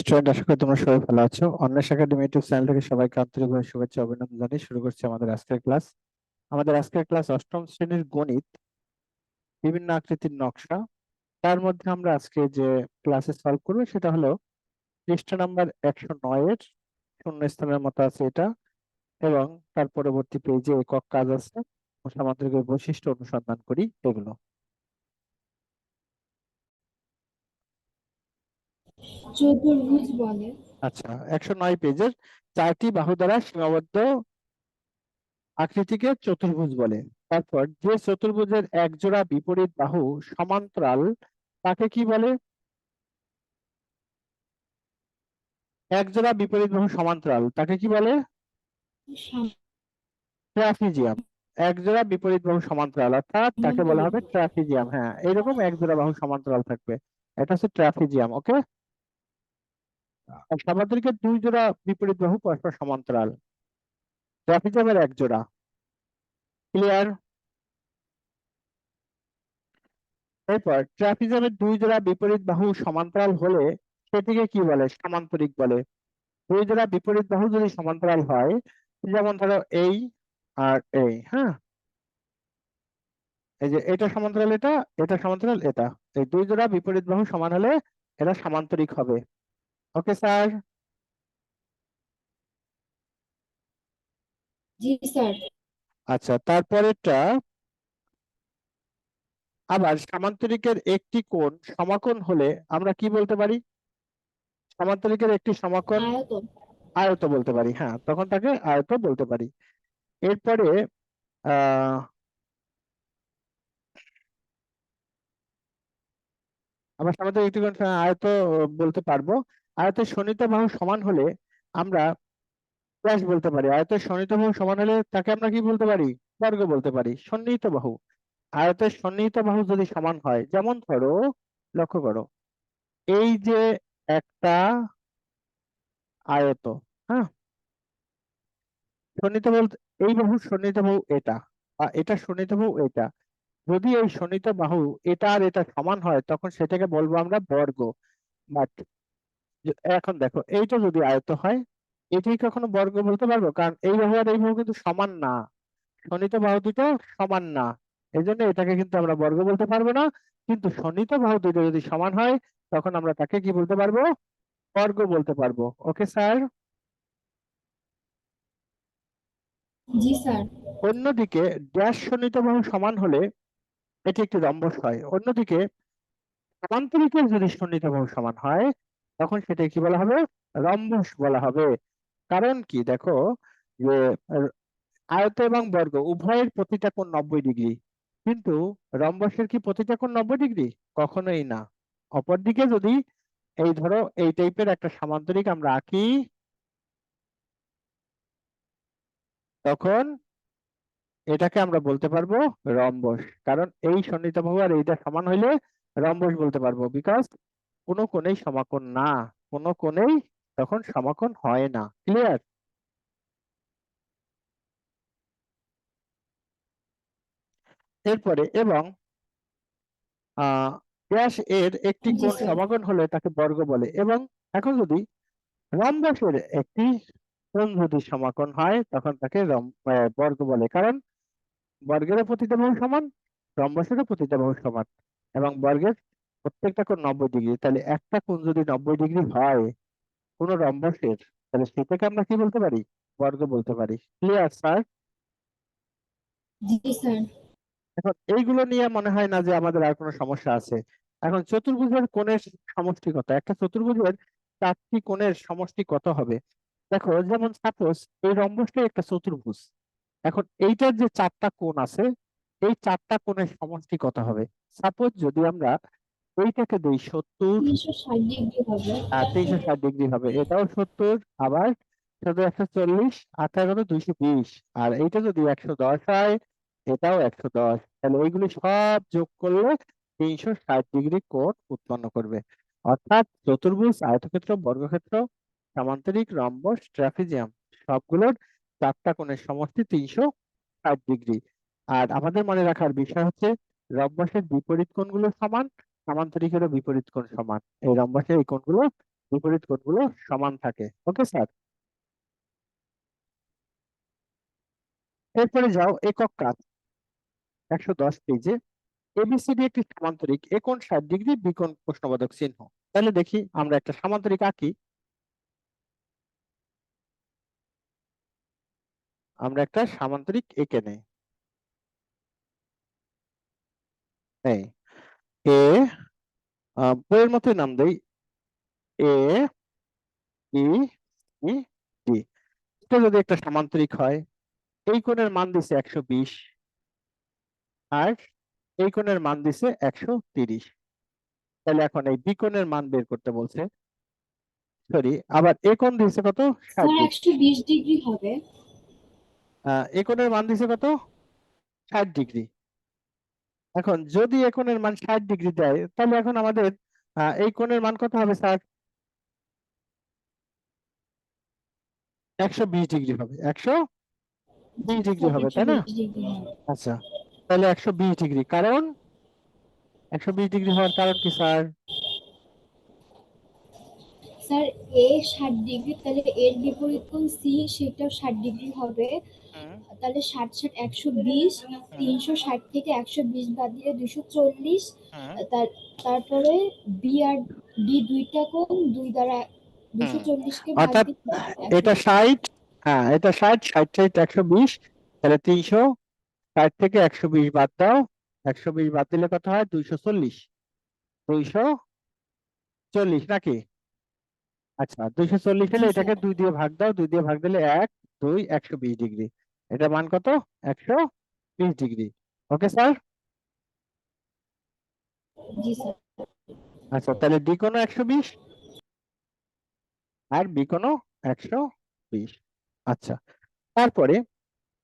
Student আশা করি তোমরা সবাই ভালো আছো। অন্বেষ একাডেমি ইউটিউব চ্যানেল থেকে সবাইকে আন্তরিকভাবে শুভেচ্ছা অভিনন্দন জানিয়ে শুরু করছি আমাদের আজকের ক্লাস আমাদের আজকের ক্লাস অষ্টম শ্রেণির গণিত, বিভিন্ন আকৃতির নকশা। তার মধ্যে আমরা আজকে যে ক্লাসে সলভ করব সেটা হলো পৃষ্ঠা নাম্বার একশো নয়ের শূন্য স্থানের মতো আছে এটা এবং তার পরবর্তী পেজে একক কাজ আছে। সামান্তরিকের বৈশিষ্ট্য অনুসন্ধান করি এগুলো। চতুর্ভুজ বলে। আচ্ছা একশো নয় পেজের চারটি বাহু দ্বারা সীমাবদ্ধ আকৃতিকে চতুর্ভুজ বলে। তারপর যে চতুর্ভুজের বিপরীত বাহু সমান্তরাল, তাকে কি বলে? এক বিপরীত বাহু সমান্তরাল, তাকে কি বলে? ট্রাফিজিয়াম। এক জোড়া বিপরীত বাহু সমান্তরাল, অর্থাৎ তাকে বলা হবে ট্রাফিজিয়াম। হ্যাঁ এইরকম এক জোড়া বাহু সমান্তরাল থাকবে। এটা হচ্ছে ট্রাফিজিয়াম, ওকে? আর দুই জোড়া বিপরীত বাহু পরস্পর সমান্তরাল। ট্রাফিজিয়ামের এক জোড়া। ক্লিয়ার এরপর ট্রাপিজমের দুই জোড়া বিপরীত বাহু সমান্তরাল হলে সেটিকে কি বলে? সমান্তরিক বলে। দুই জোড়া বিপরীত বাহু যদি সমান্তরাল হয়, যেমন ধরো এই আর এই হ্যাঁ? এই যে এটা সমান্তরাল এটা এটা সমান্তরাল এটা। এই দুই জোড়া বিপরীত বাহু সমান হলে এটা সামান্তরিক হবে। ওকে স্যার জি স্যার। আচ্ছা তারপরেরটা। আবার সামান্তরিকের একটি কোণ সমাকোণ হলে আমরা কি বলতে পারি? সামান্তরিকের একটি সমাকোণ আয়ত। বলতে পারি হ্যাঁ তখন তাকে আয়ত বলতে পারি। এরপরে আহ সামান্তরিক একটি কোণ আয়ত বলতে পারব। আয়তের শোণিত বাহু সমান হলে আমরা ব্যাস বলতে পারি। আয়তের শোণিত বাহু সমান হলে তাকে আমরা কি বলতে পারি? বর্গ বলতে পারি। সন্নিহিত বাহু। আয়তের সন্নিহিত বাহু যদি সমান হয়, যেমন ধরো, লক্ষ্য করো, এই যে একটা আয়ত হ্যাঁ? সন্নিহিত বলতে এই বাহু সন্নিহিত বাহু এটা, বা এটা সন্নিহিত বাহু এটা। যদি এই সন্নিহিত বাহু এটা আর এটা সমান হয়, তখন সেটাকে বলব আমরা বর্গ বাট এখন দেখো এইটা যদি আয়ত হয় এটি কখনো বর্গ বলতে পারব? কারণ এই বাহু আর এই বাহু কিন্তু সমান না। সন্নিহিত বাহু দুটো সমান না। এই জন্য এটাকে কিন্তু আমরা বর্গ বলতে পারব না। কিন্তু সন্নিহিত বাহু দুটো যদি সমান হয় তখন আমরা তাকে কি বলতে পারব? বর্গ বলতে পারব। Okay sir? জি স্যার। অন্যদিকে ড্যাশ সন্নিহিত বাহু সমান হলে এটি একটি রম্বস হয় অন্যদিকে সমান্তরিকের যদি সন্নিহিত বাহু সমান হয় তখন সেটা কি বলা হবে? রম্বস বলা হবে। কারণ কি? দেখো যে আয়ত এবং বর্গ উভয়ের প্রতিটা কোণ নব্বই ডিগ্রি। কিন্তু রম্বসের কি প্রতিটা কোণ নব্বই ডিগ্রি? কখনোই না। অপরদিকে যদি এই ধরো, এই টাইপের একটা সামান্তরিক আমরা আঁকি, তখন এটাকে আমরা বলতে পারব রম্বস। কারণ এই সন্নিহিত বাহু আর এইটা সমান হইলে রম্বস বলতে পারব। বিকজ কোনো কোণেই সমাকোণ না কোনো কোণেই তখন সমাকোণ হয় না। ক্লিয়ার এরপরে এবং আহ এর একটি কোণ। সমাকোণ হলে তাকে বর্গ বলে এবং এখন যদি রম্বসের একটি কোণ যদি সমাকোণ হয় তখন তাকে রম বর্গ বলে। কারণ বর্গেরও প্রতিটা বাহু সমান রম্বসেরও প্রতিটা বাহু সমান এবং বর্গের প্রত্যেকটা কোণ নব্বই ডিগ্রি তাহলে একটা কোণ যদি নব্বই ডিগ্রি হয় কোনো রম্বসের তাহলে সেটাকে আমরা কি বলতে পারি? বর্গ বলতে পারি। ক্লিয়ার স্যার স্যার এখন এইগুলো নিয়ে মনে হয় না যে আমাদের আর কোনো সমস্যা আছে। এখন চতুর্ভুজের কোণের সমষ্টি কত? একটা চতুর্ভুজের চারটি কোণের সমষ্টি কত হবে? দেখো যেমন সাপোজ এই রম্বসটা একটা চতুর্ভুজ। এখন এইটার যে চারটা কোণ আছে এই চারটা কোণের সমষ্টি কত হবে? সাপোজ যদি আমরা এইটাকে দেই সত্তর। তিনশো ষাট ডিগ্রি হবে। এটাও সত্তর আবার একশো চল্লিশ আঠারো দুইশো বিশ। আর এইটা যদি একশো দশ হয় এটাও একশো দশ। তাহলে এইগুলি সব যোগ করলে তিনশো ষাট ডিগ্রি কোণ উৎপন্ন করবে। অর্থাৎ চতুর্ভুজ আয়তক্ষেত্র বর্গক্ষেত্র সামান্তরিক রম্বস ট্রাপিজিয়াম সবগুলোর চারটা কোণের সমষ্টি তিনশো ষাট ডিগ্রি আর আমাদের মনে রাখার বিষয় হচ্ছে রম্বসের বিপরীত কোণগুলো সমান সামান্তরিকেরও বিপরীত কোণ সমান। এই রম্বসের এই কোণগুলো বিপরীত কোণগুলো সমান থাকে। ওকে স্যার এরপরে যাও একক কাজ। একশো দশ পেজে এবিসিডি একটি সামান্তরিক, এ কোণ ষাট ডিগ্রি, বি কোণ প্রশ্নবোধক চিহ্ন। তাহলে দেখি আমরা একটা সামান্তরিক আঁকি। আমরা একটা সামান্তরিক এঁকে নেই। এ বইয়ের মতোই নাম দেই। এ ই ই ডি এটা যদি একটা সামান্তরিক হয় এই কোণের মান দিছে একশো বিশ আর এই কোণের মান দিছে একশো তিরিশ। তাহলে এখন এই বি কোণের মান বের করতে বলছে। সরি আবার এ কোণ দিছে কত? একশো বিশ ডিগ্রি হবে। এ কোণের মান দিছে কত? ষাট ডিগ্রি। এখন যদি এ কোণের মান ষাট ডিগ্রি দেয় তাহলে এখন আমাদের এই কোণের মান কত হবে স্যার একশো বিশ ডিগ্রি হবে। একশো বিশ ডিগ্রি হবে তাই না? আচ্ছা তাহলে একশো বিশ ডিগ্রি কারণ? একশো বিশ ডিগ্রি হওয়ার কারণ কি স্যার স্যার এ ষাট ডিগ্রি তাহলে এর বিপরীত কোণ সি সেটাও ষাট ডিগ্রি হবে। তাহলে ষাট ষাট একশো বিশ তিনশো ষাট থেকে একশো বিশ বাদ দিলে দুশো চল্লিশ। তারপরে বি আর ডি দুইটা কোণ দুই দ্বারা দুশো চল্লিশকে অর্থাৎ এটা ষাট হ্যাঁ এটা ষাট ষাট ষাট একশো বিশ তাহলে তিনশো ষাট থেকে একশো বিশ বাদ দাও। একশো বিশ বাদ দিলে কত হয়? দুইশো চল্লিশ। দুইশো চল্লিশ নাকি? আচ্ছা দুইশো চল্লিশ হলে এটাকে দুই দিয়ে ভাগ দাও। দুই দিয়ে ভাগ দিলে এক দুই একশো বিশ ডিগ্রি। এটা মান কত? একশো বিশ ডিগ্রি। ওকে স্যার আচ্ছা তাহলে ডি কোনো একশো বিশ আর বি কোনো একশো বিশ। আচ্ছা তারপরে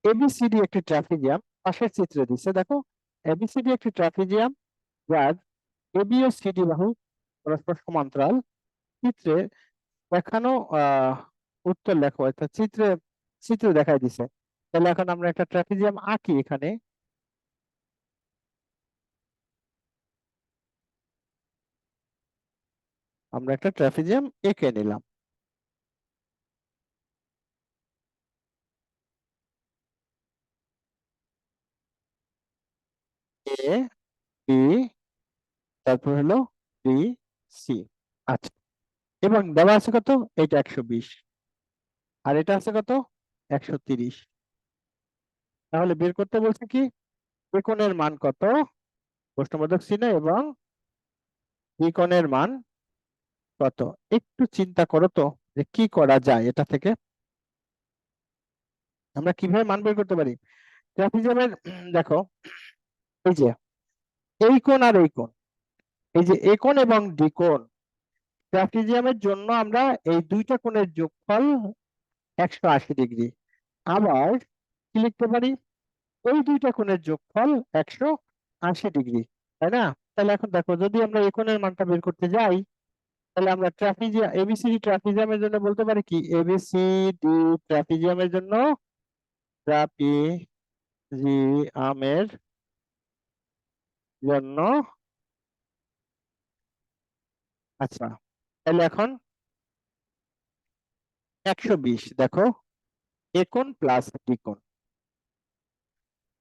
এবিসিডি একটি ট্রাপিজিয়াম পাশের চিত্রে দিচ্ছে দেখো এবিসিডি একটি ট্রাপিজিয়াম যার এবি ও সিডি বাহু পরস্পর সমান্তরাল। চিত্রে দেখানো আহ উত্তর লেখো অর্থাৎ চিত্রে চিত্র দেখাই দিছে। তাহলে এখন আমরা একটা ট্রাপিজিয়াম আঁকি এখানে। আমরা একটা ট্রাপিজিয়াম এঁকে নিলাম। তারপর হলো বি, সি। আচ্ছা এবং দেওয়া আছে কত? এটা একশো বিশ। আর এটা আছে কত? একশো তিরিশ। তাহলে বের করতে বলছে কি? এ কোণের মান কত? প্রশ্নবোধক চিহ্ন এবং বি কোণের মান কত? একটু চিন্তা করো তো যে কি করা যায় এটা থেকে। আমরা কীভাবে মান বের করতে পারি? ট্রাপিজিয়ামের দেখো, এই যে, এই কোণ আর এই কোণ, এই যে এ কোণ এবং ডি কোণ ট্রাপিজিয়ামের জন্য আমরা এই দুইটা কোণের যোগফল একশো আশি ডিগ্রি। আবার কি লিখতে পারি? এই দুইটা কোণের যোগফল একশো আশি ডিগ্রি, তাই না? তাহলে এখন দেখো, যদি আমরা এই কোণের মানটা বের করতে যাই, তাহলে আমরা ট্রাপিজিয়াম এবিসিডি ট্রাপিজিয়ামের জন্য বলতে পারি কি? এবিসিডি ট্রাপিজিয়ামের জন্য ট্রাপিজিয়ামের জন্য আচ্ছা তাহলে এখন একশো বিশ, দেখো এ কোণ প্লাস ডি কোণ।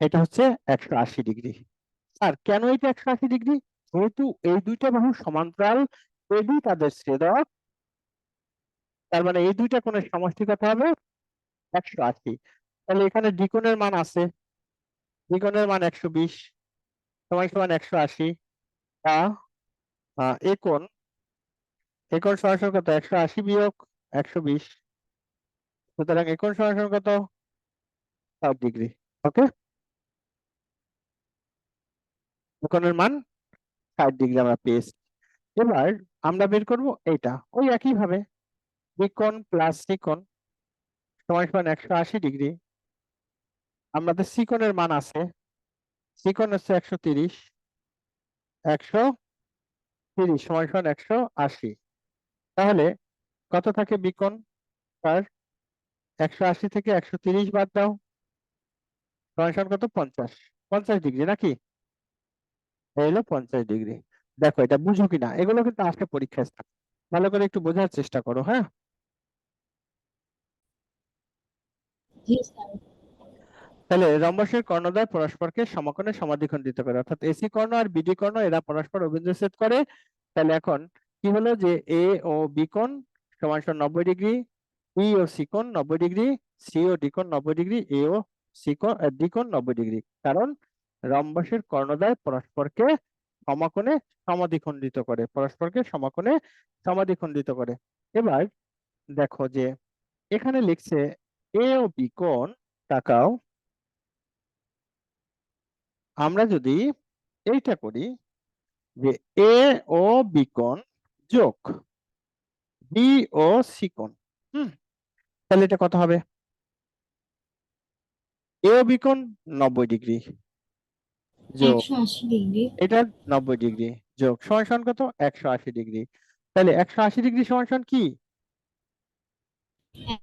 এটা হচ্ছে একশো আশি ডিগ্রি। আর কেন এটা একশো আশি ডিগ্রি? যেহেতু এই দুইটা বাহু সমান্তরাল এবি তাদের ছেদক তার মানে এই দুইটা কোণের সমষ্টি কত হবে একশো আশি। তাহলে এখানে ডি কোণের মান আছে। ডি কোণের মান একশো বিশ সমান সমান একশো আশি। তা আহ, এ কোণ এ কোণ সমান সমান কত? একশো আশি বিয়োগ একশো বিশ। সুতরাং এ কোণ সমান সমান কত? ষাট ডিগ্রি। ওকে? কোণের মান ষাট ডিগ্রি আমরা পেয়েছি। এবার আমরা বের করব এটা ওই একই ভাবে বিকোণ প্লাস সিকোণ সমান সমান একশো আশি ডিগ্রি আমাদের সিকোণের মান আছে সিকোণ হচ্ছে একশো তিরিশ একশো তিরিশ সমান সমান একশো আশি। তাহলে কত থাকে বিকোণ? তার একশো আশি থেকে একশো তিরিশ বাদ দাও। সমান সমান কত? পঞ্চাশ। পঞ্চাশ ডিগ্রি নাকি? হলো পঞ্চাশ ডিগ্রি। দেখো এটা বুঝো কিনা? এগুলো কিন্তু আসে পরীক্ষায় থাকে। ভালো করে একটু বোঝার চেষ্টা করো হ্যাঁ? তাহলে রম্বসের কর্ণদ্বয় পরস্পরকে সমকোণে সমাদ্বিখণ্ডিত করে অর্থাৎ এসি কর্ণ আর বিডি কর্ণ এরা পরস্পর অভিন্দ্রছেদ করে। তাহলে এখন কি হলো যে এ ও বি কোণ সমান সমান নব্বই ডিগ্রি ই ও সি কোণ নব্বই ডিগ্রি সি ও ডি কোণ নব্বই ডিগ্রি এ ও সি কোণ ডি কোণ নব্বই ডিগ্রি। কারণ রম্বসের কর্ণদ্বয় পরস্পরকে সমকোণে সমাদ্বিখণ্ডিত করে, পরস্পরকে সমকোণে সমাদ্বিখণ্ডিত করে। এবার দেখো যে এখানে লিখছে এ ও বি কোণ তাকাও। আমরা যদি এইটা করি যে এ ও বি কোণ যোগ বি ও সি কোণ, হুম, তাহলে এটা কত হবে? এ ও বি কোণ নব্বই ডিগ্রি। যোগ। একশো আশি ডিগ্রি। এটা নব্বই ডিগ্রি যোগ সমান সমান কত? একশো আশি ডিগ্রি। তাহলে একশো আশি ডিগ্রি সমান সমান কি?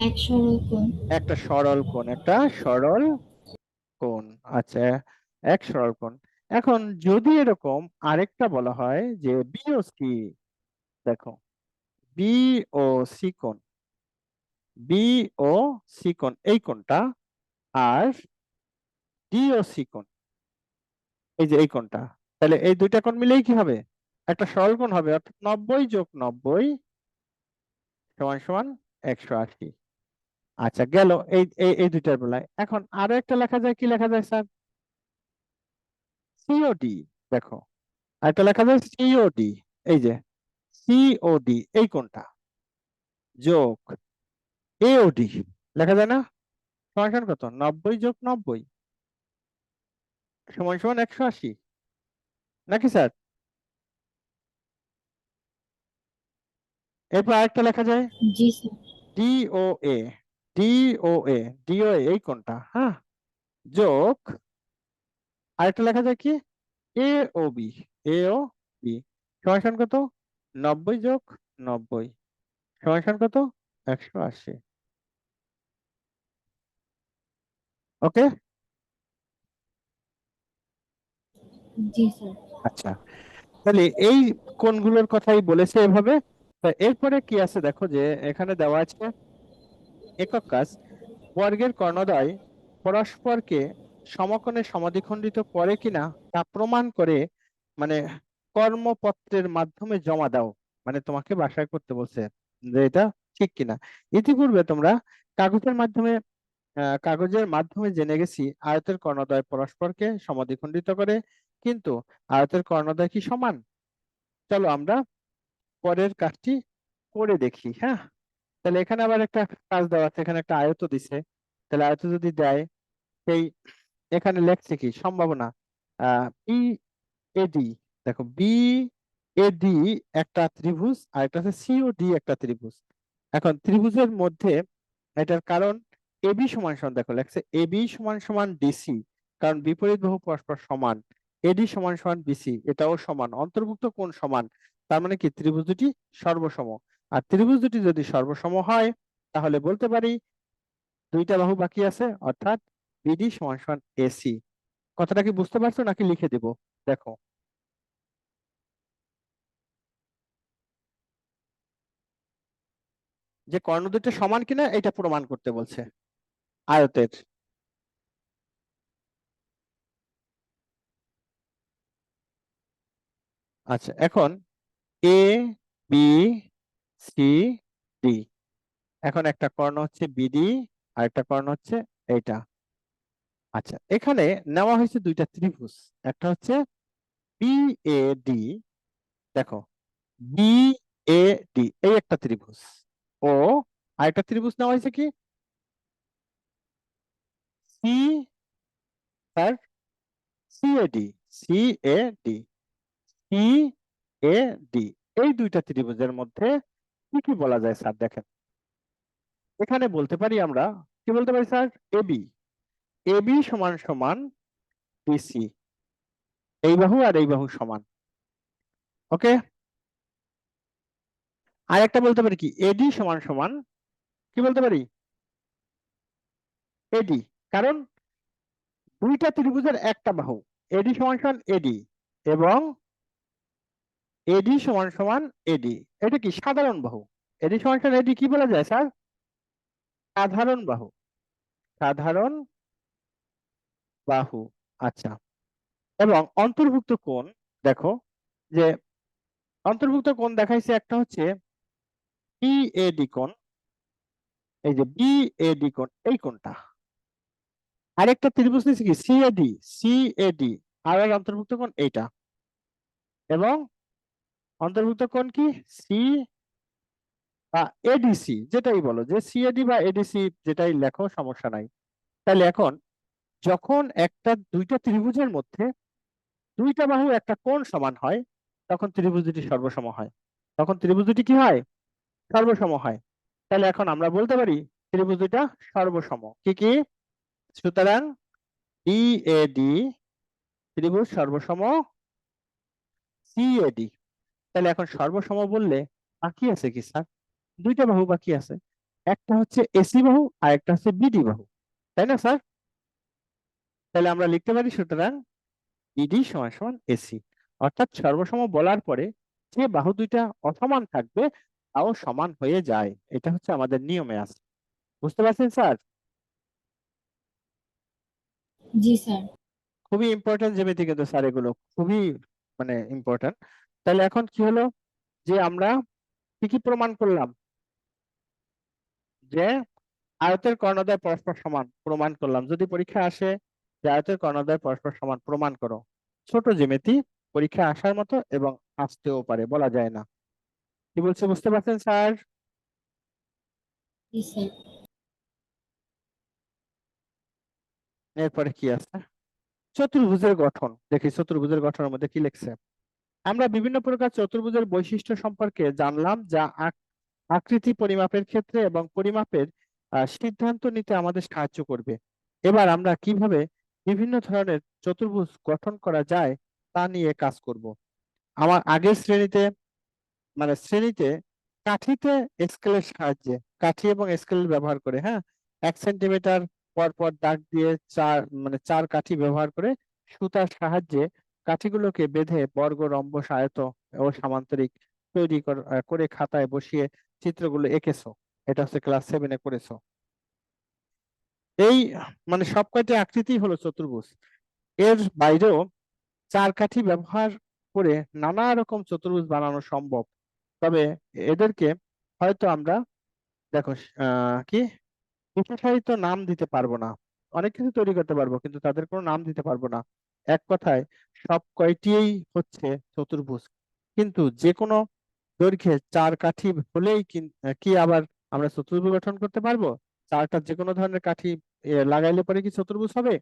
এক সরল কোণ। একটা সরল কোণ একটা সরল কোণ। আচ্ছা এক সরল কোণ। এখন যদি এরকম আরেকটা বলা হয় যে বি ও সি দেখো বি ও সি কোণ বি কোণ এই কোণটা আর ডি ও কোণ এই যে এই কোণটা। তাহলে এই দুইটা কোণ মিলেই কি হবে? একটা সরল কোণ হবে, অর্থাৎ নব্বই যোগ নব্বই সমান সমান একশো আশি। আচ্ছা গেল এই এই দুইটার বেলায়। এখন আরও একটা লেখা যায়, কি লেখা যায় স্যার? সিওডি দেখো। আরেকটা লেখা যায় সিওডি এই যে সিওডি এই কোনটা যোগ এওডি লেখা যায় না? সমান কত? নব্বই যোগ নব্বই। সমান সমান একশো আশি। নাকি স্যার? এরপর আরেকটা লেখা যায়? ডিওএ ডিওএ ডিওএ এই কোনটা? হ্যাঁ। যোগ আরেকটা লেখা যায় কি? এ ও বি এ ও বি সমান কত? নব্বই যোগ নব্বই। সমান কত? একশো আশি। ওকে? আচ্ছা। তাহলে এই কোণগুলোর কথাই বলেছে এভাবে। এরপরে কি আছে দেখো যে এখানে দেওয়া আছে, একক কাজ, বর্গের কর্ণদ্বয় পরস্পরকে সমকোণে সমাদ্বিখণ্ডিত করে কিনা তা প্রমাণ করে মানে কর্মপত্রের মাধ্যমে জমা দাও। মানে তোমাকে বাসায় করতে বলছে যে এটা ঠিক কিনা। ইতিপূর্বে তোমরা কাগজের মাধ্যমে কাগজের মাধ্যমে জেনে গেছি, আয়তের কর্ণদ্বয় পরস্পরকে সমাদ্বিখণ্ডিত করে কিন্তু আয়তের কর্ণদ্বয় কি সমান? চলো আমরা পরের কাজটি করে দেখি হ্যাঁ? তাহলে এখানে আবার একটা কাজ দেওয়া আছে, এখানে একটা আয়ত দিছে। তাহলে আয়ত যদি দেয়, সেই এখানে লেখছে কি? সম্ভাবনা দেখো বি এডি একটা ত্রিভুজ আর একটা হচ্ছে সিওডি একটা ত্রিভুজ। এখন ত্রিভুজের মধ্যে এটার কারণ এবি সমান সমান, দেখো, লেখছে এবি সমান সমান ডিসি কারণ বিপরীত বহু পরস্পর সমান। এডি সমান সমান বিসি এটাও সমান। অন্তর্ভুক্ত কোন সমান, তার মানে কি? ত্রিভুজ দুটি সর্বসম। আর ত্রিভুজ দুটি যদি সর্বসম হয়, তাহলে বলতে পারি দুইটা বাহু বাকি আছে, অর্থাৎ বিডি সমান সমান এসি কথাটা কি বুঝতে পারছ নাকি লিখে দেব? দেখো। যে কর্ণ দুটো সমান কিনা এটা প্রমাণ করতে বলছে। আয়তের। আচ্ছা এখন এ বি সি ডি এখন একটা কর্ণ হচ্ছে বিডি আর একটা কর্ণ হচ্ছে এইটা। আচ্ছা এখানে নেওয়া হয়েছে দুইটা ত্রিভুজ। একটা হচ্ছে বি এ ডি দেখো বি এ ডি এই একটা ত্রিভুজ। ও, আরেকটা ত্রিভুজ নেওয়া হয়েছে কি? C sir A D. এই দুইটা ত্রিভুজের মধ্যে কি কি বলা যায়, স্যার, দেখেন? এখানে বলতে পারি আমরা, কি বলতে পারি, স্যার? সমান সমান এই বাহু আর এই বাহু সমান। ওকে? আর একটা বলতে পারি কি? এডি সমান সমান, কি বলতে পারি? এডি কারণ দুইটা ত্রিভুজের একটা বাহু এডি সমান সমান এডি এবং এডি সমান সমান এডি এটা কি সাধারণ বাহু? এডি সমান সমান এডি কি বলা যায়, স্যার? সাধারণ বাহু। সাধারণ বাহু আচ্ছা। এবং অন্তর্ভুক্ত কোণ, দেখো, যে অন্তর্ভুক্ত কোণ দেখাইছে একটা হচ্ছে বিএডি কোণ, এই যে বিএডি কোণ, এই কোণটা। আরেকটা ত্রিভুজ নিচে কি? সিএডি সিএডি আর অন্তর্ভুক্ত কোণ, এইটা। এবং অন্তর্ভুক্ত কোণ কি? সি বা এডিসি যেটাই বলো, যে সিএডি বা এডিসি যেটাই লেখো, সমস্যা নাই। তাহলে এখন যখন একটা দুইটা ত্রিভুজের মধ্যে দুইটা বাহু একটা কোণ সমান হয়, তখন ত্রিভুজ দুটি সর্বসম হয়। তখন ত্রিভুজ দুটি কি হয়? সর্বসম হয়। তাহলে এখন আমরা বলতে পারি ত্রিভুজ দুইটা সর্বসম। কি কি? সুতরাং ডিএডি ত্রিভুজ সর্বসম সিএডি তাহলে এখন সর্বসম বললে বাকি আছে কি স্যার? দুইটা বাহু বাকি আছে। একটা হচ্ছে এসি বাহু আর একটা হচ্ছে বিডি বাহু। তাই না স্যার? তাহলে আমরা লিখতে পারি সুতরাং ইডি সমান সমান এসি অর্থাৎ সর্বসম বলার পরে যে বাহু দুইটা অসমান থাকবে তাও সমান হয়ে যায়। এটা হচ্ছে আমাদের নিয়মে আছে। বুঝতে পারছেন স্যার? জি স্যার। খুবই ইম্পর্টেন্ট জ্যামিতি কিন্তু স্যার এগুলো। খুবই মানে ইম্পর্টেন্ট তাহলে এখন কি হলো? যে আমরা কি কি প্রমাণ করলাম? যে আয়তের কর্ণদ্বয় পরস্পর সমান প্রমাণ করলাম। যদি পরীক্ষা আসে যে আয়তের কর্ণদ্বয় পরস্পর সমান প্রমাণ করো। ছোট জ্যামিতি পরীক্ষা আসার মতো এবং আসতেও পারে বলা যায় না। কি বলছে বুঝতে পারছেন স্যার? স্যার। এরপরে কি আছে? চতুর্ভুজের গঠন। দেখি চতুর্ভুজের গঠনের মধ্যে কি লিখছে? আমরা বিভিন্ন প্রকার চতুর্ভুজের বৈশিষ্ট্য সম্পর্কে জানলাম যা আক- আকৃতি পরিমাপের ক্ষেত্রে এবং পরিমাপের সিদ্ধান্ত নিতে আমাদের সাহায্য করবে। এবার আমরা কীভাবে বিভিন্ন ধরনের চতুর্ভুজ গঠন করা যায় তা নিয়ে কাজ করব। আমার আগের শ্রেণীতে মানে শ্রেণীতে কাঠিতে স্কেলের সাহায্যে, কাঠি এবং স্কেল ব্যবহার করে হ্যাঁ? এক সেন্টিমিটার পর পর দাগ দিয়ে চার মানে চার কাঠি ব্যবহার করে সুতার সাহায্যে কাঠিগুলোকে বেঁধে বর্গ রম্বস আয়ত ও সামান্তরিক তৈরি করে খাতায় বসিয়ে চিত্রগুলো এঁকেছো। এটা হচ্ছে ক্লাস সেভেনে করেছ। এই মানে সব কয়টি আকৃতি হলো চতুর্ভুজ। এর বাইরেও চার কাঠি ব্যবহার করে নানা রকম চতুর্ভুজ বানানো সম্ভব। তবে এদেরকে হয়তো আমরা, দেখো কি? বিশেষায়িত নাম দিতে পারব না। অনেক কিছু তৈরি করতে পারব, কিন্তু তাদের কোনো নাম দিতে পারব না। এক কথায় সব কয়টিই হচ্ছে চতুর্ভুজ। কিন্তু যে কোনো দৈর্ঘ্যে চার কাঠি হলেই কি আবার আমরা চতুর্ভুজ গঠন করতে পারব? চারটা যে কোনো ধরনের কাঠি লাগাইলে পরে কি চতুর্ভুজ হবে?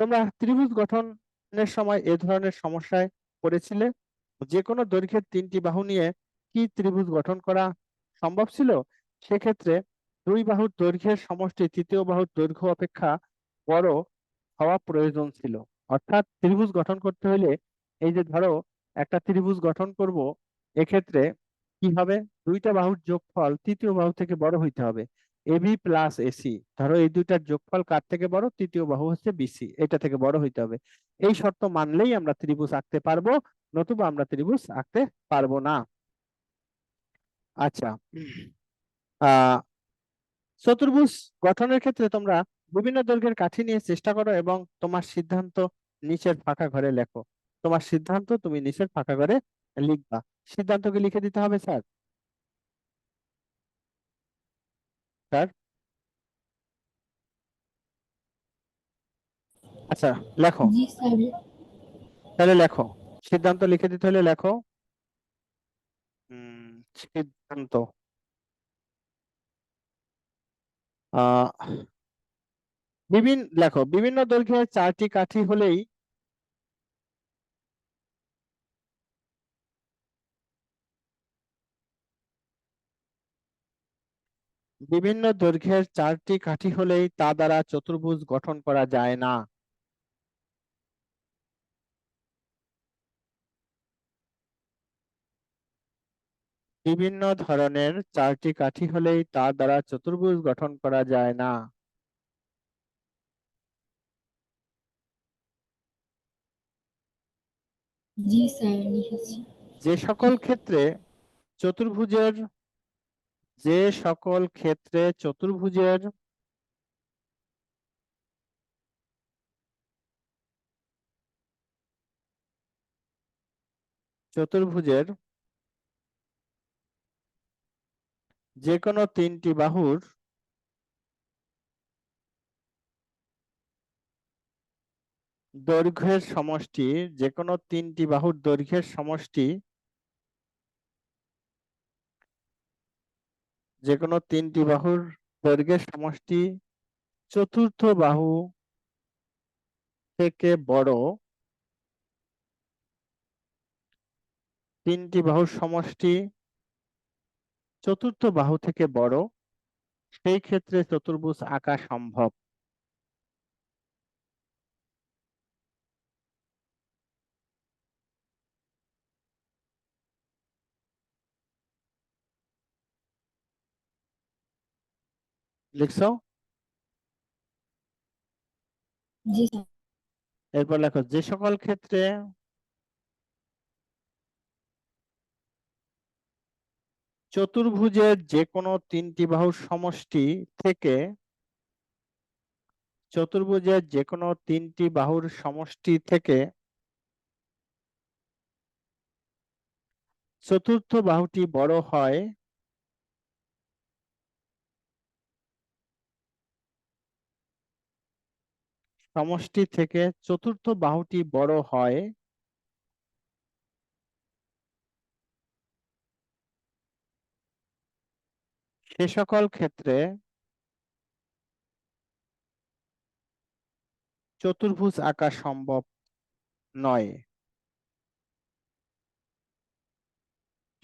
তোমরা ত্রিভুজ গঠনের সময় এ ধরনের সমস্যায় পড়েছিলে? যে কোনো দৈর্ঘ্যের তিনটি বাহু নিয়ে কি ত্রিভুজ গঠন করা সম্ভব ছিল? সেক্ষেত্রে দুই বাহুর দৈর্ঘ্যের সমষ্টি তৃতীয় বাহুর দৈর্ঘ্য অপেক্ষা বড় হওয়া প্রয়োজন ছিল। অর্থাৎ ত্রিভুজ গঠন করতে হলে এই যে ধরো একটা ত্রিভুজ গঠন করব, এক্ষেত্রে কি হবে? দুইটা বাহুর যোগফল তৃতীয় বাহু থেকে বড় হইতে হবে। এবি প্লাস এসি ধরো এই দুইটার যোগফল কার থেকে বড়? তৃতীয় বাহু হচ্ছে বিসি এটা থেকে বড় হইতে হবে। এই শর্ত মানলেই আমরা ত্রিভুজ আঁকতে পারব, নতুবা আমরা ত্রিভুজ আঁকতে পারব না। আচ্ছা। আহ চতুর্ভুজ গঠনের ক্ষেত্রে তোমরা বিভিন্ন দৈর্ঘ্যের কাঠি নিয়ে চেষ্টা করো এবং তোমার সিদ্ধান্ত নিচের ফাঁকা ঘরে লেখো। তোমার সিদ্ধান্ত তুমি নিচের ফাঁকা ঘরে লিখবা। সিদ্ধান্ত কি লিখে দিতে হবে স্যার। স্যার? আচ্ছা লেখো। তাহলে লেখো। সিদ্ধান্ত লিখে দিতে হলে লেখো। উম, সিদ্ধান্ত। আহ বিভিন্ন লেখো। বিভিন্ন দৈর্ঘ্যের চারটি কাঠি হলেই বিভিন্ন দৈর্ঘ্যের চারটি কাঠি হলেই তা দ্বারা চতুর্ভুজ গঠন করা যায় না। বিভিন্ন ধরনের চারটি কাঠি হলেই তা দ্বারা চতুর্ভুজ গঠন করা যায় না। যে সকল ক্ষেত্রে চতুর্ভুজের যে সকল ক্ষেত্রে চতুর্ভুজের চতুর্ভুজের যে কোনো তিনটি বাহুর দৈর্ঘ্যের সমষ্টি, যে কোনো তিনটি বাহুর দৈর্ঘ্যের সমষ্টি যে কোনো তিনটি বাহুর দৈর্ঘ্যের সমষ্টি চতুর্থ বাহু থেকে বড় তিনটি বাহুর সমষ্টি চতুর্থ বাহু থেকে বড়, সেই ক্ষেত্রে চতুর্ভুজ আঁকা সম্ভব। লিখছো? জি স্যার। এরপর লেখো যে সকল ক্ষেত্রে চতুর্ভুজের যে কোনো তিনটি বাহুর সমষ্টি থেকে চতুর্ভুজের যে কোনো তিনটি বাহুর সমষ্টি থেকে চতুর্থ বাহুটি বড় হয় সমষ্টি থেকে চতুর্থ বাহুটি বড় হয়। সে সকল ক্ষেত্রে চতুর্ভুজ আঁকা সম্ভব নয়।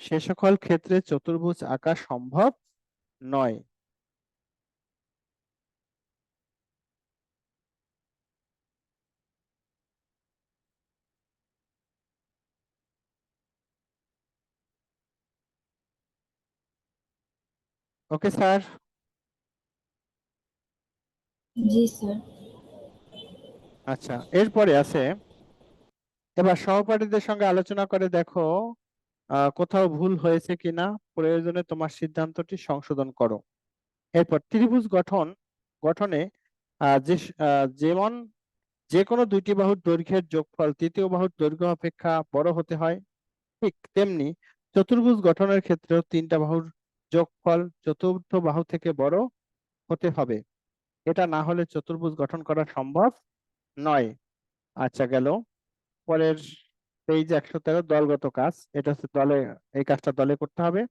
সে সকল ক্ষেত্রে চতুর্ভুজ আঁকা সম্ভব নয়। ওকে স্যার জি স্যার আচ্ছা এরপরে আছে এবার সহপাঠীদের সঙ্গে আলোচনা করে দেখো কোথাও ভুল হয়েছে কিনা প্রয়োজনে তোমার সিদ্ধান্তটি সংশোধন করো। এরপর ত্রিভুজ গঠন গঠনে যে আহ, যেমন যে কোনো দুইটি বাহুর দৈর্ঘ্যের যোগফল তৃতীয় বাহুর দৈর্ঘ্য অপেক্ষা বড় হতে হয় ঠিক তেমনি চতুর্ভুজ গঠনের ক্ষেত্রেও তিনটা বাহুর যোগফল চতুর্থ বাহু থেকে বড় হতে হবে। এটা না হলে চতুর্ভুজ গঠন করা সম্ভব নয়। আচ্ছা গেল। পরের পেজ একশো তেরো, দলগত কাজ। এটা হচ্ছে দলে, এই কাজটা দলে করতে হবে।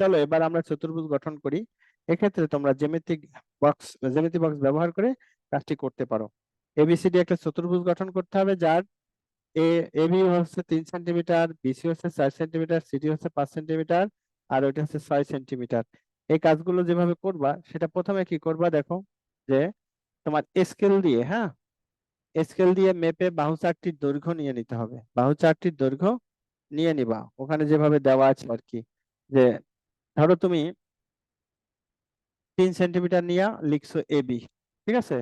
চলো, এবার আমরা চতুর্ভুজ গঠন করি। এক্ষেত্রে তোমরা জ্যামিতিক বক্স জ্যামিতি বক্স ব্যবহার করে কাজটি করতে পারো। এবিসিডি একটা চতুর্ভুজ গঠন করতে হবে, যার এ এবি হচ্ছে তিন সেন্টিমিটার বিসি হচ্ছে চার সেন্টিমিটার সিডি হচ্ছে পাঁচ সেন্টিমিটার আর ওইটা হচ্ছে ছয় সেন্টিমিটার। এই কাজগুলো যেভাবে করবা, সেটা প্রথমে কি করবা দেখো যে তোমার স্কেল দিয়ে হ্যাঁ? স্কেল দিয়ে মেপে বাহু চারটির দৈর্ঘ্য নিয়ে নিতে হবে। বাহু চারটির দৈর্ঘ্য নিয়ে নিবা। ওখানে যেভাবে দেওয়া আছে আর কি, যে ধরো তুমি তিন সেন্টিমিটার নিয়ে লিখছো এবি ঠিক আছে?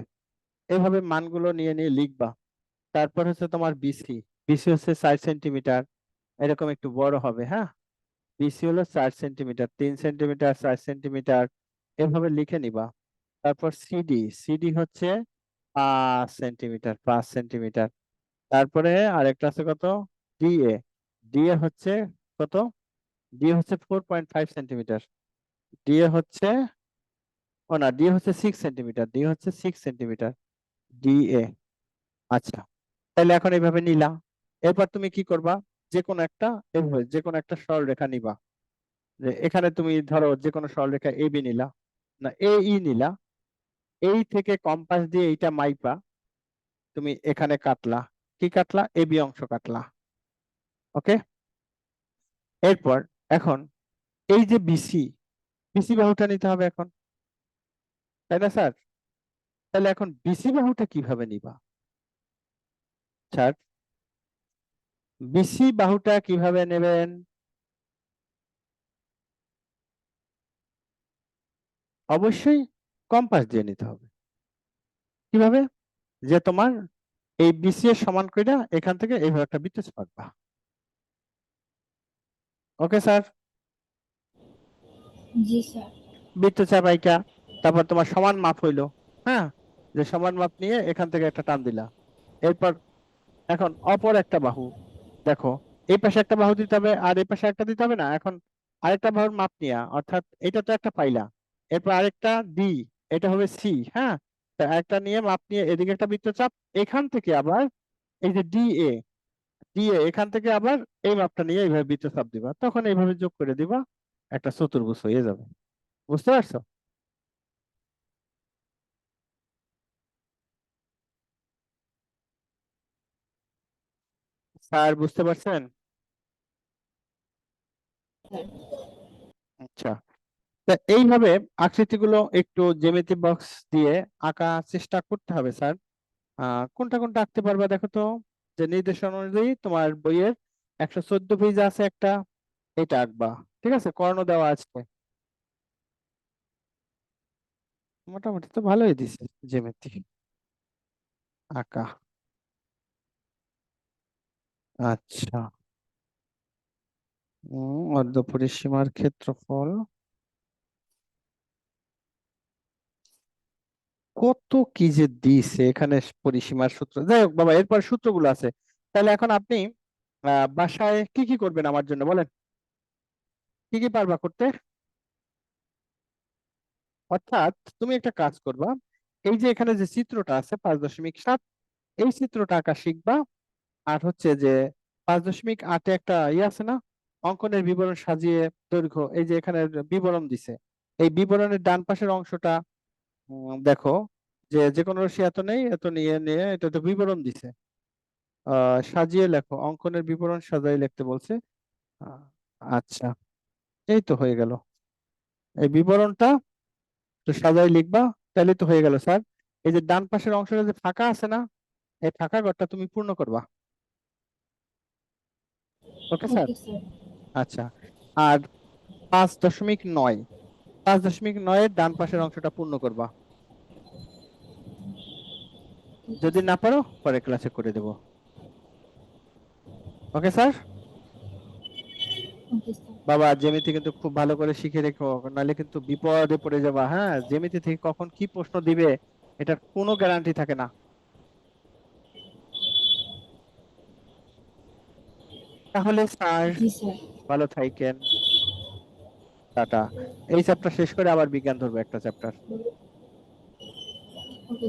এভাবে মানগুলো নিয়ে নিয়ে লিখবা। তারপর হচ্ছে তোমার বিসি বিসি হচ্ছে চার সেন্টিমিটার। এরকম একটু বড় হবে হ্যাঁ? বিসি হলো চার সেন্টিমিটার তিন সেন্টিমিটার চার সেন্টিমিটার এভাবে লিখে নিবা। তারপর সিডি সিডি হচ্ছে পাঁচ সেন্টিমিটার পাঁচ সেন্টিমিটার তারপরে আরেকটা আছে কত? ডিএ ডিএ হচ্ছে কত? ডিএ হচ্ছে four point five centimetre DA হচ্ছে, ও না ডিএ হচ্ছে সিক্স সেন্টিমিটার ডি হচ্ছে সিক্স সেন্টিমিটার ডিএ আচ্ছা তাহলে এখন এইভাবে নিলা। এরপর তুমি কি করবা? যে কোনো একটা এভাবে যে কোনো একটা সরলরেখা নিবা। যে এখানে তুমি ধরো যে কোনো সরলরেখা এবি নিলা। না এই নিলা। এই থেকে কম্পাস দিয়ে এইটা মাইপা। তুমি এখানে কাটলা। কি কাটলা? এবি অংশ কাটলা। ওকে? এরপর এখন এই যে বিসি বিসি বাহুটা নিতে হবে এখন। তাই না, স্যার? তাহলে এখন বিসি বাহুটা কীভাবে নিবা? স্যার বিসি বাহুটা কীভাবে নেবেন? অবশ্যই কম্পাস দিয়ে নিতে হবে। কীভাবে? যে তোমার এই বিসি এর সমান কইরা এখান থেকে এইভাবে একটা বৃত্ত পাকবা ওকে স্যার? জি স্যার। বৃত্তচাপ আইকা তারপর তোমার সমান মাপ হইল হ্যাঁ? যে সমান মাপ নিয়ে এখান থেকে একটা টান দিলা। এরপর এখন অপর একটা বাহু দেখো, এই পাশে একটা বাহু দিতে হবে আর এই পাশে একটা দিতে হবে না। এখন আরেকটা বাহুর মাপ নিয়া, অর্থাৎ এটা তো একটা পাইলা। এরপর আরেকটা ডি এটা হবে সি হ্যাঁ? একটা নিয়ে মাপ নিয়ে এদিকে একটা বৃত্তচাপ, এখান থেকে আবার এই যে ডি এ এ এখান থেকে আবার এই মাপটা নিয়ে এইভাবে বৃত্তচাপ দিবা। তখন এইভাবে যোগ করে দিবা, একটা চতুর্ভুজ হয়ে যাবে। বুঝতে পারছ? স্যার, বুঝতে পারছেন? আচ্ছা। এইভাবে আকৃতিগুলো একটু জ্যামিতি বক্স দিয়ে আঁকা চেষ্টা করতে হবে, স্যার। কোনটা কোনটা আঁকতে পারবা দেখো তো? যে নির্দেশনা অনুযায়ী তোমার বইয়ের একশো চোদ্দ পেজ আছে একটা, এটা আঁকবা, ঠিক আছে? কর্ণ দেওয়া আছে। মোটামুটি তো ভালোই দিছে জ্যামিতি আঁকা। আচ্ছা। উম, অর্ধপরিসীমার ক্ষেত্রফল? কত কি যে দিছে এখানে পরিসীমার সূত্র? যাই হোক বাবা, এরপর সূত্রগুলো আছে। তাহলে এখন আপনি বাসায় কি কি করবেন আমার জন্য বলেন? কি কি পারবা করতে? অর্থাৎ তুমি একটা কাজ করবা, এই যে এখানে যে চিত্রটা আছে, পাঁচ দশমিক সাত, এই চিত্রটা আঁকা শিখবা আর হচ্ছে যে পাঁচ দশমিক আটে একটা ইয়ে আছে না? অঙ্কনের বিবরণ সাজিয়ে দৈর্ঘ্য, এই যে এখানে বিবরণ দিছে। এই বিবরণের ডান পাশের অংশটা দেখো, যে যে কোনো রাশি এত নেই, এত নিয়ে নিয়ে এটা তো বিবরণ দিছে। সাজিয়ে লেখো, অঙ্কনের বিবরণ সাজাই লিখতে বলছে। আচ্ছা এই তো হয়ে গেল। এই বিবরণটা তো সাজাই লিখবা তাহলে তো হয়ে গেল, স্যার। এই যে ডান পাশের অংশটা যে ফাঁকা আছে না, এই ফাঁকা ঘরটা তুমি পূর্ণ করবা। Okay sir? আচ্ছা আর পাঁচ দশমিক নয় পাঁচ দশমিক নয়ের ডান পাশের অংশটা পূর্ণ করবা। যদি না পারো পরে ক্লাসে করে দেব। Okay sir? বাবা জ্যামিতি কিন্তু খুব ভালো করে শিখে রেখো নাহলে কিন্তু বিপদে পড়ে যাবা হ্যাঁ? জ্যামিতি থেকে কখন কি প্রশ্ন দিবে এটার কোনো গ্যারান্টি থাকে না। তাহলে স্যার জি স্যার। ভালো থাকেন। টাটা। এই চ্যাপ্টার শেষ করে আবার বিজ্ঞান ধরবো একটা চ্যাপ্টার